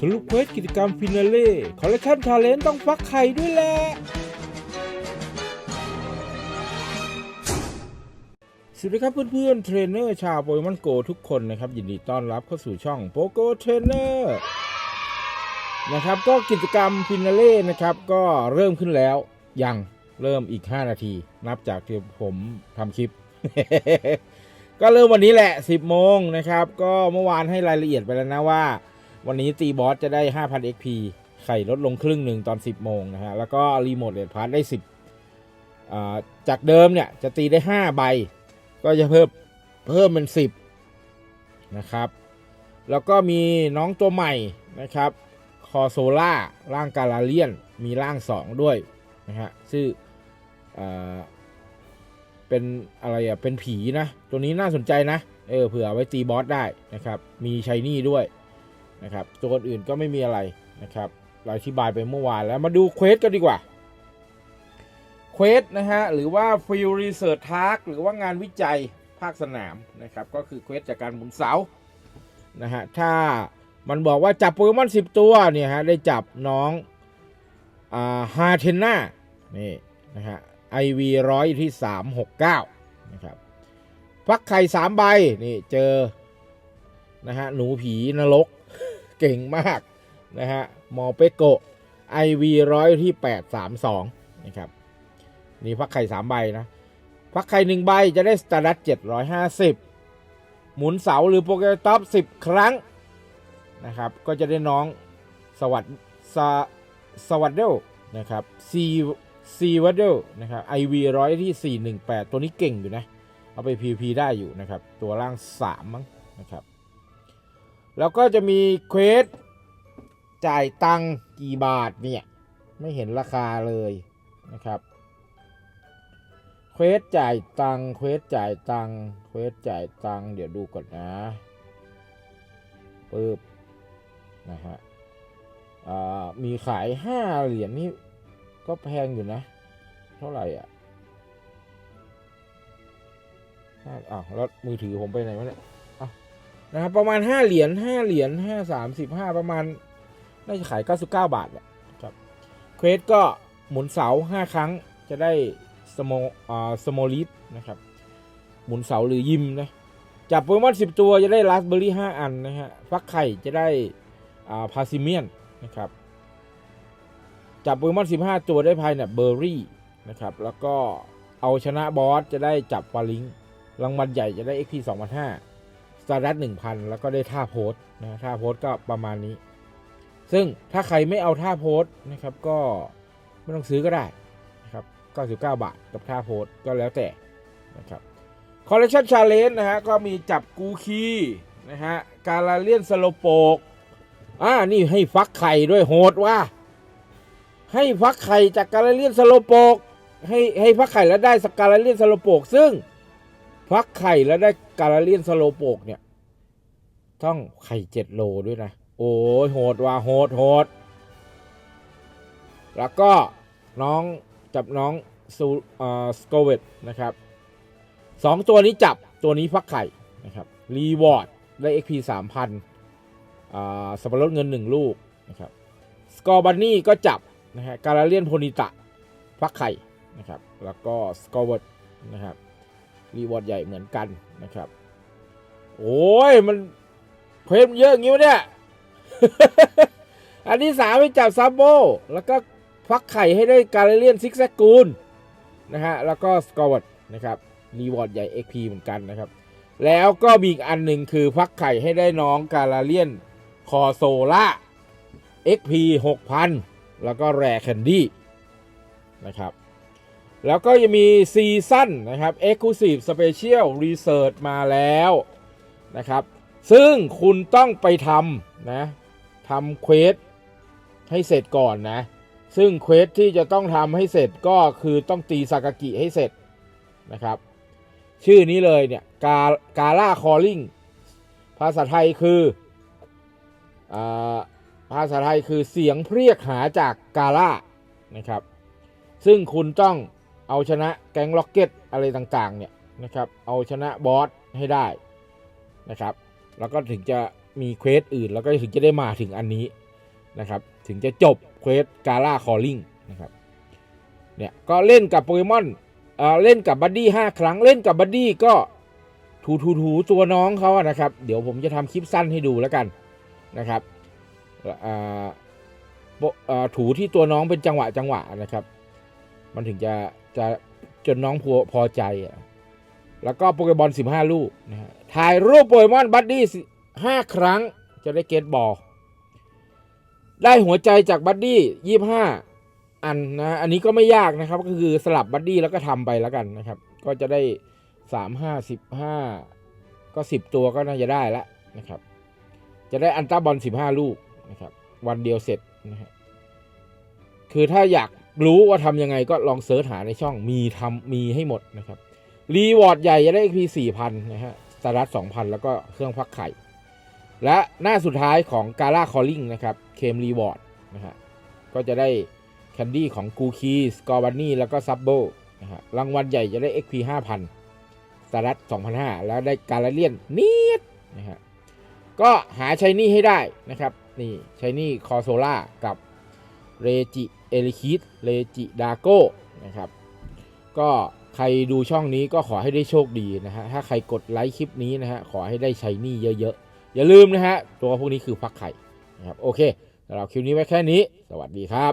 สรุปเควสกิจกรรมฟินาเล่คอลเลคชันชาเลนต้องฟักไข่ด้วยแหละสวัสดีครับเพื่อนๆเทรนเนอร์ชาวโปเกมอนโกทุกคนนะครับ ยินดีต้อนรับเข้าสู่ช่องโปโกเทรนเนอร์นะครับ ก็กิจกรรมฟินาเล่นะครับ ก็เริ่มขึ้นแล้ว ยังเริ่มอีก 5 นาที นับจากที่ผมทำคลิป ก็เริ่มวันนี้แหละ 10โมงนะครับ ก็เมื่อวานให้รายละเอียดไปแล้วนะว่า วันนี้ตีบอสจะได้ 5,000 XP ไข่ลดลงครึ่งหนึ่งตอน 10 โมงนะฮะ แล้วก็รีโมทเลดพาร์ได้ 10าจากเดิมเนี่ย จะตีได้ 5 ใบ ก็จะเพิ่มเพิ่มเป็น 10 นะครับ แล้วก็มีน้องตัวใหม่นะครับ คอโซล่าร่างกาลาเลียน มีร่าง 2 ด้วยนะฮะชื่ออเป็นอะไรอะเป็นผีนะ ตัวนี้น่าสนใจนะ เออเผื่ออไว้ตีบอสได้นะครับ มีชายนี่ด้วย นะครับตัวอื่นก็ไม่มีอะไรนะครับเราอธิบายไปเมื่อวานแล้วมาดูเควสกันดีกว่าเควสนะฮะหรือว่า Field Research Task หรือว่างานวิจัยภาคสนามนะครับก็คือเควสจากการหมุนเสานะฮะถ้ามันบอกว่าจับโปเกมอน 10 ตัวเนี่ยฮะได้จับน้องอ่าฮาเทน่านี่นะฮะไอวีร้อยที่ 369นะครับฟักไข่สามใบนี่เจอนะฮะหนูผีนรก เก่งมากนะฮะมอเปโกไอวีร้อยที่ 832 นะครับ นี่ฟักไข่สามใบนะฟักไข่หนึ่งใบจะได้สตาร์ดัตเจ็ดร้อยห้าสิบหมุนเสาหรือโปเกมอนท็อปสิบครั้ง นะครับ ก็จะได้น้องสวัสดสสวัสดเดลนะครับซีซีวัดเดลนะครับไอวีร้อยที่สี่หนึ่งแปดตัวนี้เก่งอยู่นะ เอาไป PVP ได้อยู่นะครับ ตัวล่างสามมั้งนะครับ แล้วก็จะมีเควสจ่ายตังกี่บาทเนี่ย ไม่เห็นราคาเลยนะครับเควสจ่ายตังเควสจ่ายตังเควสจ่ายตังเดี๋ยวดูก่อนนะปึ๊บนะฮะอ่ามีขายห้าเหรียญนี่ก็แพงอยู่นะ เท่าไหร่อะอ้าวแล้วมือถือผมไปไหนวะเนี่ย นะครับประมาณห้าเหรียญห้าเหรียญห้าสามสิบห้าประมาณ น่าจะขาย 99 บาทแหละครับเควสก็หมุนเสา 5 ครั้งจะได้สโมอ่าสโมลิฟนะครับ หมุนเสาหรือยิมนะจับโปเกมอน10 ตัวจะได้ราสเบอร์รี่ 5 อันนะฮะฟักไข่จะได้อ่าพาซิเมียนนะครับจับโปเกมอน15 ตัวได้ภายในเบอร์รี่นะครับแล้วก็เอาชนะบอสจะได้จับฟาลิงรางวัลใหญ่จะได้ XP 2005 สตาร์ดัต1,000แล้วก็ได้ท่าโพสนะท่าโพสก็ประมาณนี้ ซึ่งถ้าใครไม่เอาท่าโพสนะครับก็ไม่ต้องซื้อก็ได้นะครับ99 บาทกับท่าโพสก็แล้วแต่นะครับคอลเล t ชันชาเลนจ์นะฮะก็มีจับกูคีนะฮะการาเลียนสโลโปกอ่านี่ให้ฟักไข่ด้วยโหดว่า ให้ฟักไข่จากการาเลียนสโลโปกให้ให้ฟักไข่แล้วได้สการาเลียนสโลโปกซึ่ง ฟักไข่แล้วได้การาเลียนสโลโปกเนี่ย ต้องไข่เจ็ดโลด้วยนะ โอ้ยโหดว่ะโหดโหด แล้วก็น้องจับน้องซูอ่าสโกเวตนะครับสองตัวนี้จับตัวนี้ฟักไข่นะครับรีวอร์ดได้ XP 3,000อ่าสับปะรดเงิน 1 ลูกนะครับสกอร์บันนี่ก็จับนะฮะการาเลียนโพนิตะฟักไข่นะครับแล้วก็สกอเวตนะครับ รีวอร์ดใหญ่เหมือนกันนะครับ โอ้ยมันเพลมเยอะอย่างงี้วะเนี่ย อันที่สามไปจับซับโบ แล้วก็ฟักไข่ให้ได้การเลียนซิกแซกกูลนะฮะ แล้วก็สกอร์ดนะครับรีวอร์ดใหญ่ XP เหมือนกันนะครับ แล้วก็มีอีกอันหนึ่งคือฟักไข่ให้ได้น้องการาเลียนคอโซล่า XP 6,000 แล้วก็แรแคนดี้นะครับ แล้วก็ยังมีซีซั่นนะครับ Exclusive Special Research มาแล้วนะครับ ซึ่งคุณต้องไปทำนะทำเควสให้เสร็จก่อนนะ ซึ่งเควสที่จะต้องทำให้เสร็จก็คือต้องตีซากากิให้เสร็จนะครับ ชื่อนี้เลยเนี่ยกากาล่าคอลลิงภาษาไทยคืออาภาษาไทยคือเสียงเรียกหาจากกาล่านะครับ ซึ่งคุณต้อง เอาชนะแก๊งล็อกเก็ตอะไรต่างๆเนี่ยนะครับเอาชนะบอสให้ได้นะครับแล้วก็ถึงจะมีเควสอื่นแล้วก็ถึงจะได้มาถึงอันนี้นะครับถึงจะจบเควสกาล่าคอลลิงนะครับเนี่ยก็เล่นกับโปเกมอนเอ่อเล่นกับบัดดี้ห้าครั้งเล่นกับบัดดี้ก็ถูถูถูตัวน้องเขาอะนะครับ เดี๋ยวผมจะทำคลิปสั้นให้ดูแล้วกันนะครับอ่อถูที่ตัวน้องเป็นจังหวะจังหวะนะครับ มันถึงจะ จะจนน้องพอพอใจอะแล้วก็โปเกมอน 15 ลูกนะฮะถ่ายรูปโปเกมอนบัดดี้ห้าครั้งจะได้เกตบอลได้หัวใจจากบัดดี้ยี่ห้าอันนะอันนี้ก็ไม่ยากนะครับ ก็คือสลับบัดดี้แล้วก็ทำไปแล้วกันนะครับ ก็จะได้สามห้าสิบห้าก็สิบตัวก็น่าจะได้แล้วนะครับ จะได้อันต้าบอลสิบห้าลูกนะครับ วันเดียวเสร็จนะฮะคือถ้าอยาก รู้ว่าทำยังไงก็ลองเสิร์ชหาในช่องมีทำมีให้หมดนะครับรีวอร์ดใหญ่จะได้ XP สี่พันะฮะสตาร์ทสองพันแล้วก็เครื่องพักไข่ และหน้าสุดท้ายของกา l ่าคอลลิงนะครับเคมรีวอร์ดนะฮะก็จะได้แคนดี้ของกูคีสกอร์บันนี่แล้วก็ซับโบนะฮะรางวัลใหญ่จะได้ XP 5,000สตาร์ท2,500 แล้วได้การเลียนนิดนะฮะก็หาชัยนี่ให้ได้นะครับนี่ชัยนี่คอโซล่ากับ เรจิเอลิคิดเรจิดาโก้นะครับ ก็ใครดูช่องนี้ก็ขอให้ได้โชคดีนะฮะ ถ้าใครกดไลค์คลิปนี้นะฮะ ขอให้ได้ชัยนี่เยอะๆ อย่าลืมนะฮะ ตัวพวกนี้คือฟักไข่นะครับ โอเคสำหรับคลิปนี้ไว้แค่นี้ สวัสดีครับ